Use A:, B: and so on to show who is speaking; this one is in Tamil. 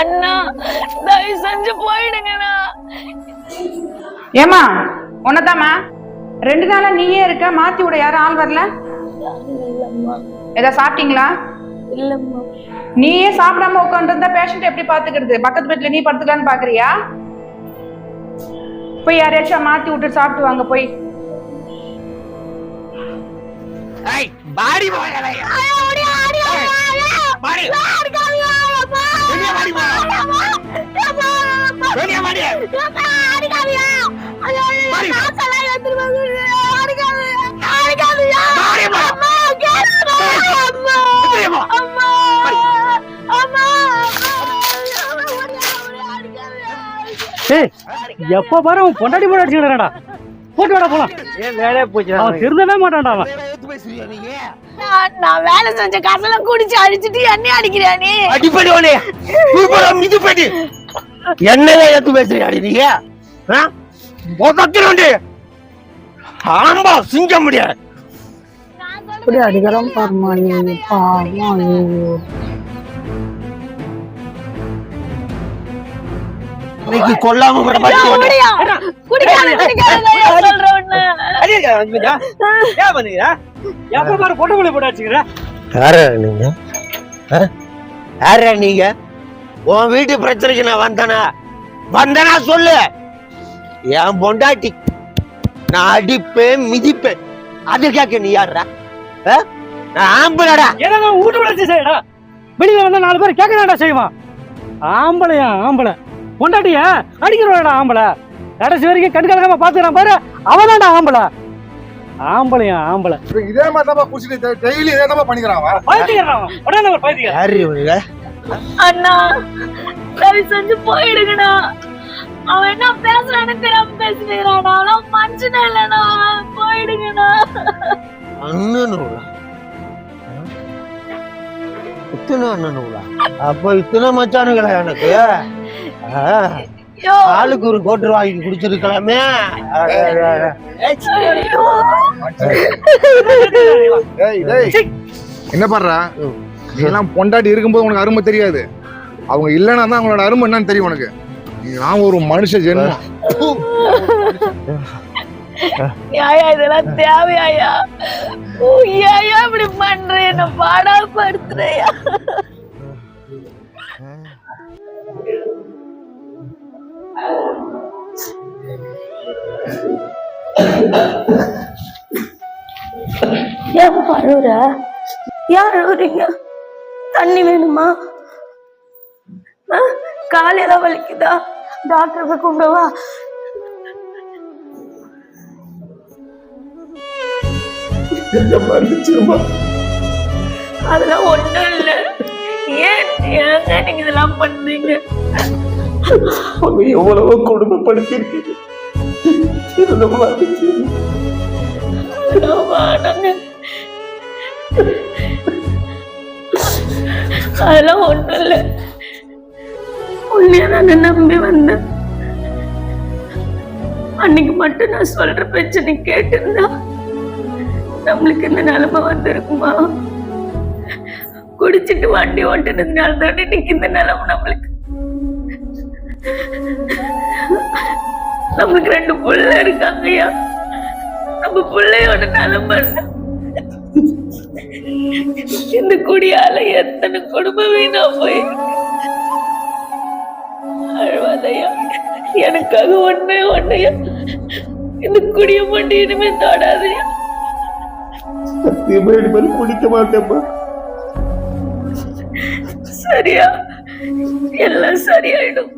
A: அண்ணா தயவு செஞ்சு போயிடுங்கண்ணா.
B: ஏமா உன்னதாம்மா? ரெண்டு நாளா நீயே இருக்க மாத்தி விட யாரும் ஆள் வரல?
A: இல்லம்மா.
B: ஏதா சாப்பிட்டீங்களா?
A: இல்லம்மா.
B: நீயே சாப்பிடாம உட்காந்துருந்தா பேஷண்ட் எப்படி பாத்துக்கிறது பக்கத்து வீட்டுல நீ படுத்துக்கலான்னு பாக்குறியா போய் யாரையாச்சும் மாத்தி விட்டு சாப்பிட்டு வாங்க போய்.
C: பாடி பாடி. வெளியே வாடி வெளியே வாடி
D: எப்ப பாரு அவன் பொண்டாட்டி போட அடிச்சுக்கிறாடா போட்டு வாடா போலாம்.
C: ஏன் வேலையே போச்சு?
D: அவன் திருந்தவே மாட்டான்டா அவன்.
C: பேசுறியா
A: நான் நான் வேலை செஞ்ச காசெல்லாம் குடிச்சு அடிச்சிட்டு என்ன அடிக்கிறியா நீ?
C: அடிப்படி ஒண்ணே சூப்பரா மிதிப்படி என்னைய எடுத்து பேசுறியாடி நீங்க ஆம்பா சிங்க முடியாது.
E: அடிக்கிறோம்
D: புள்ளி போட்டு அடிச்சுக்கிற?
C: யாரா நீங்க? யாரா நீங்க? உன் வீட்டு பிரச்சனைக்கு நான் வந்தனா? வந்தனா சொல்லு. என் பொண்டாட்டி நான் அடிப்பேன் மிதிப்பேன். அது கேட்க நீ யாரா ஆ? நான் ஆம்பளடா.
D: ஏன்னா வீட்டு வளர்ச்சி செய்யடா வெளியில வந்தா நாலு பேர் கேட்கறாடா செய்வான். ஆம்பளையா ஆம்பளை. பொண்டாட்டிய அடிக்கிறோடா ஆம்பளை. கடைசி வரைக்கும் கண் கலக்காம பாத்துக்கிறான் பாரு அவதான்டா ஆம்பளை. ஆம்பளையா ஆம்பளை.
F: இதே மாதிரி தான் குடிச்சிட்டு டெய்லி இதே தான் பண்ணிக்கிறான்.
D: பைத்தியக்காரன். உடனே ஒரு பைத்தியக்காரன்.
C: யாரு இவனுங்க
A: அண்ணா தயவு செஞ்சு போயிடுங்கண்ணா. அவன் என்ன பேசுறான்னு தெரியாம பேசிக்கிறானா அவன் மனுஷனே இல்லைண்ணா. போயிடுங்கண்ணா.
C: அண்ணனுங்களா இத்தனை அண்ணனுங்களா அப்ப இத்தனை மச்சானுங்களா எனக்கு? ஆளுக்கு ஒரு கோட்டர் வாங்கி குடிச்சிருக்கலாமே.
F: என்ன பண்றா நீ எல்லாம் பொண்டாட்டி இருக்கும்போது உனக்கு அருமை தெரியாது. அவங்க இல்லைன்னா தான் அவங்களோட அருமை என்னன்னு தெரியும் உனக்கு. நான் ஒரு மனுஷ ஜென்மம்.
A: ஏயா இதெல்லாம் தேவையாயா ஓ ஏயா இப்படி பண்ற என்ன பாடா படுத்துறையா ஏன் அழுற? ஏன் அழுகுறீங்க தண்ணி வேணுமா? கால் ஏதாவது வலிக்குதா? டாக்டர் போய் கூப்பிடவா? அதெல்லாம் ஒண்ணும் இல்ல. ஏன் ஏங்க நீங்க இதெல்லாம் பண்றீங்க?
C: எவ்வளவோ குடும்பப்படுத்திருக்கீங்க
A: அதெல்லாம் வேணாங்க. அதெல்லாம் ஒண்ணும் உன்னைய நான் நம்பி வந்தேன் அன்னைக்கு மட்டும் நான் சொல்ற பேச்சு நீ கேட்டிருந்தா நம்மளுக்கு இந்த நிலைமை வந்திருக்குமா குடிச்சிட்டு வண்டி ஓட்டுனதுனால தான் இன்னைக்கு இந்த நிலைமை நம்மளுக்கு நம்மளுக்கு ரெண்டு புள்ள இருக்காங்கய்யா நம்ம பிள்ளையோட நிலைமை? இந்த குடியால எத்தனை குடும்பம் வீணா போயிருக்கு அழுவாதையா எனக்காக ஒண்ணே ஒண்ணையா இந்த குடிய மட்டும் இனிமே தொடாதையா
C: குடிக்க மாட்டேன்
A: சரியா? எல்லாம் சரியாயிடும்.